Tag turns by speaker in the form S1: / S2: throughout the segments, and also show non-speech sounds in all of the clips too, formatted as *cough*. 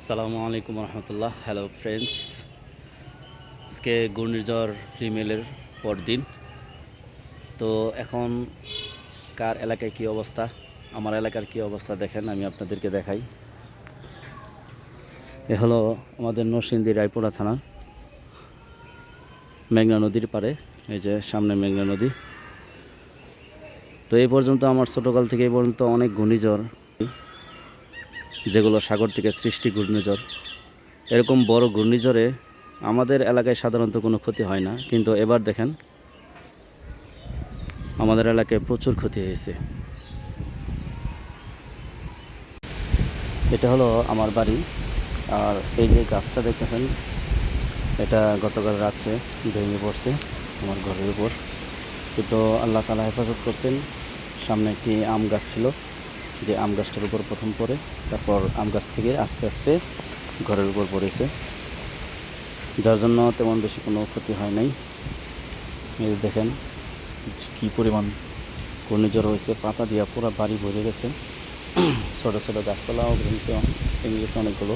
S1: আসসালামু আলাইকুম রহমতুল্লাহ। Hello friends আজকে ঘূর্ণিঝড় রিমেলের পরদিন। তো এখন কার এলাকায় কী অবস্থা? আমার এলাকার কী অবস্থা দেখেন, আমি আপনাদেরকে দেখাই। এ হলো আমাদের নরসিংদী রায়পুরা থানা, মেঘনা নদীর পারে এই যে সামনে মেঘনা নদী। তো এই পর্যন্ত, আমার ছোটোকাল থেকে এই পর্যন্ত অনেক ঘূর্ণিঝড় যেগুলো সাগর থেকে সৃষ্টি ঘূর্ণিঝড়। এরকম বড় ঘূর্ণিঝড়ে আমাদের এলাকায় সাধারণত কোনো ক্ষতি হয় না, কিন্তু এবার দেখেন, আমাদের এলাকায় প্রচুর ক্ষতি হয়েছে। এটা হলো আমার বাড়ি, আর এই যে গাছটা দেখতেছেন, এটা গতকাল রাত্রে ভেঙে পড়ছে আমার ঘরের উপর। কিন্তু আল্লাহ তালা হেফাজত করছেন, সামনে একটি আম গাছ ছিল। যে আম গাছটার উপর প্রথম পড়ে, তারপর আম গাছ থেকে আস্তে আস্তে ঘরের উপর পড়েছে। যার জন্য তেমন বেশি কোনো ক্ষতি হয় নাই। এই দেখেন কী পরিমাণ ঘূর্ণিঝড় হয়েছে, পাতা দিয়া পুরো বাড়ি ভরে গেছে। *clears throat* ছোটো ছোটো গাছপালাও ভেঙেছে, ভেঙে গেছে অনেকগুলো।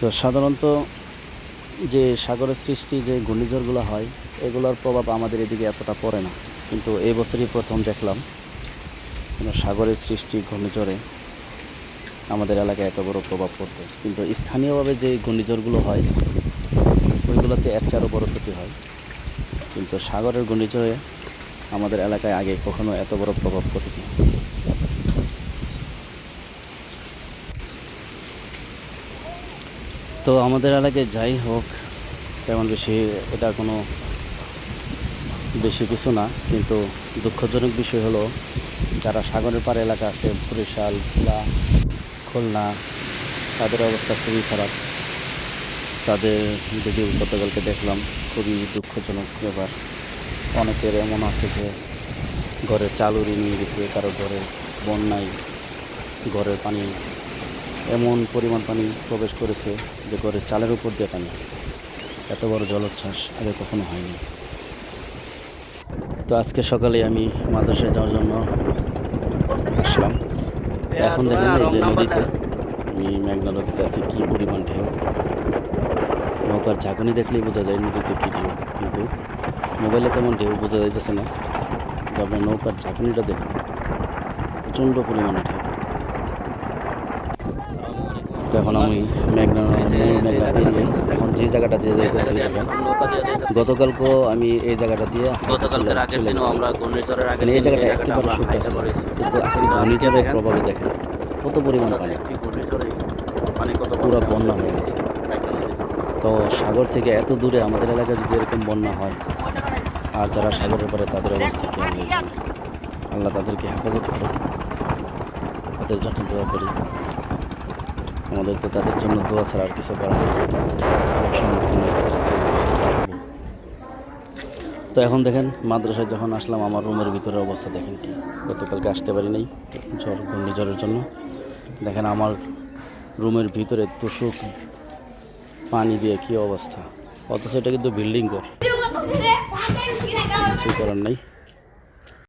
S1: তো সাধারণত যে সাগরের সৃষ্টি যে ঘূর্ণিঝড়গুলো হয়, এগুলোর প্রভাব আমাদের এদিকে এতটা পড়ে না। কিন্তু এই বছরই প্রথম দেখলাম সাগরের সৃষ্টি ঘূর্ণিঝড়ে আমাদের এলাকায় এত বড় প্রভাব পড়তে। কিন্তু স্থানীয়ভাবে যে ঘূর্ণিঝড়গুলো হয়, ওইগুলোতে এর চারও বড় ক্ষতি হয়। কিন্তু সাগরের ঘূর্ণিঝড়ে আমাদের এলাকায় আগে কখনো এত বড় প্রভাব পড়েনি। তো আমাদের এলাকায় যাই হোক, তেমন বেশি এটা কোনো বেশি কিছু না, কিন্তু দুঃখজনক বিষয় হলো যারা সাগরের পাড় এলাকা আছে, বরিশাল ভোলা খুলনা, তাদের অবস্থা খুবই খারাপ। তাদের ভিডিও গতকালকে দেখলাম, খুবই দুঃখজনক ব্যাপার। অনেকের এমন আছে যে ঘরের চাল উড়িয়ে নিয়ে গেছে, কারও ঘরে বন্যায় ঘরের পানি, এমন পরিমাণ পানি প্রবেশ করেছে যে ঘরের চালের উপর দিয়ে পানি। এত বড় জলোচ্ছ্বাস আগে কখনো হয়নি। তো আজকে সকালে আমি মাদ্রাসায় যাওয়ার জন্য আসলাম। তো এখন দেখেন এই যে নদীতে আমি মেঘনা নদীতে আছি কী পরিমাণ ঢেউ। নৌকার ঝাঁকুনি দেখলেই বোঝা যায় নদীতে কী ঢেউ কিন্তু মোবাইলে তেমন ঢেউ বোঝা যাইতেছে না। তো আপনার নৌকার ঝাঁকুনিটা দেখুন প্রচণ্ড পরিমাণে ঢেউ। তো এখন আমি মেঘনা মেঘনা পেরিয়ে যে জায়গাটা দিয়ে যাইতেছি। দেখেন গতকালকেও আমি এই জায়গাটা দিয়ে
S2: গতকালকের আগের দিনও আমরা ঘূর্ণিঝড়ের আগের
S1: মানে এই জায়গাটা একেবারে শুকনো ছিল কিন্তু আজকে ঘূর্ণিঝড়ের প্রভাবে দেখেন। কত পরিমাণ পানি?
S2: ঘূর্ণিঝড়ে পানি কত
S1: পুরো বন্যা হয়ে গেছে। তো সাগর থেকে এত দূরে আমাদের এলাকায় যদি এরকম বন্যা হয় আর যারা সাগরের পরে তাদের অবস্থা কী জানি। আল্লাহ তাদেরকে হেফাজত করুন তাদের দোয়া করি। আমাদের তো তাদের জন্য দোয়া ছাড়া আর কিছু করার নেই। কিছু তো এখন দেখেন, মাদ্রাসায় যখন আসলাম, আমার রুমের ভিতরে অবস্থা দেখেন কি। গতকালকে আসতে পারি নাই ঝড় ঘূর্ণিঝড়ের জন্য। দেখেন আমার রুমের ভিতরে তুষুক পানি দিয়ে কী অবস্থা। অথচ এটা কিন্তু বিল্ডিং ঘর। কিছুই করার নেই।